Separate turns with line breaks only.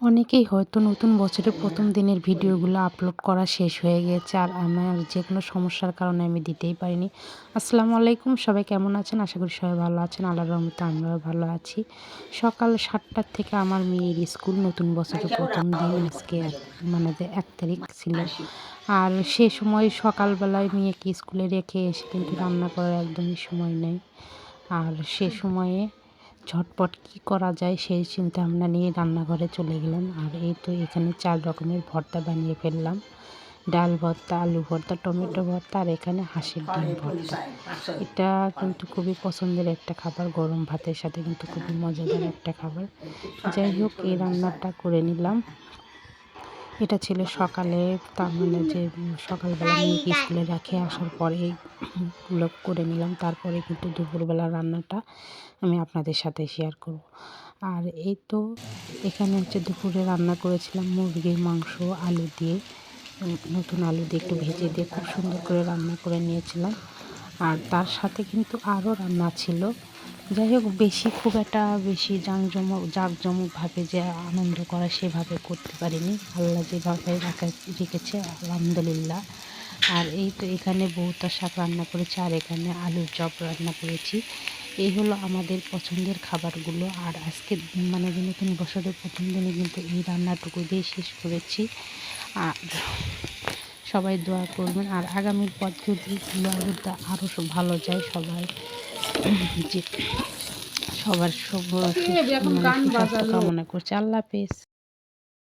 অনেকেই হয়তো নতুন বছরের প্রথম দিনের ভিডিওগুলো আপলোড করা শেষ হয়ে গিয়েছে আর আমার যে কোনো সমস্যার কারণে আমি দিতেই পারিনি। আসসালামু আলাইকুম, সবাই কেমন আছেন? আশা করি সবাই ভালো আছেন। আল্লাহর রহমতে আমরাও ভালো আছি। সকাল সাতটার থেকে আমার মেয়ের স্কুল নতুন বছরের প্রথম দিন আজকে মানে এক তারিখ ছিল। আর সে সময় সকালবেলায় মেয়েকে স্কুলে রেখে এসে কিন্তু রান্না করার একদমই সময় নেই। আর সে সময়ে ঝটপট কি করা যায় সেই চিন্তা ভাবনা নিয়ে রান্নাঘরে চলে গেলাম। আর এই তো এখানে চার রকমের ভর্তা বানিয়ে ফেললাম। ডাল ভর্তা, আলু ভর্তা, টমেটো ভর্তা আর এখানে হাঁসের ডাল ভর্তা। এটা কিন্তু খুবই পছন্দের একটা খাবার, গরম ভাতের সাথে কিন্তু খুবই মজাদার একটা খাবার। যাই হোক, এই রান্নাটা করে নিলাম। এটা ছিল সকালে তার মানে যে সকালবেলা মেয়েকে স্কুলে রাখে আসার পরে এগুলো করে নিলাম। তারপরে কিন্তু দুপুরবেলা রান্নাটা আমি আপনাদের সাথে শেয়ার করব। আর এই তো এখানে হচ্ছে দুপুরে রান্না করেছিলাম মুরগির মাংস আলু দিয়ে। নতুন আলু দিয়ে একটু ভেজে দিয়ে খুব সুন্দর করে রান্না করে নিয়েছিলাম। আর তার সাথে কিন্তু আরও রান্না ছিল। যাই হোক, বেশি খুব একটা বেশি জাঁকজমক, জাঁকজমকভাবে যে আনন্দ করা সেভাবে করতে পারিনি। আল্লাহ যেভাবে রাখা, রেখেছে, আলহামদুলিল্লাহ। আর এই তো এখানে বউতা শাক রান্না করেছি, আর এখানে আলুর চপ রান্না করেছি। এই হলো আমাদের পছন্দের খাবারগুলো। আর আজকে মানে নতুন বছরের প্রথম দিনে কিন্তু এই রান্নাটুকু দিয়ে শেষ করেছি। আর সবাই দোয়া করবেন। আর আগামীর পদ্ধতিগুলো আরও ভালো যায় সবাই। যে সবার শুভ কামনা করছি। আল্লাহ হাফেজ।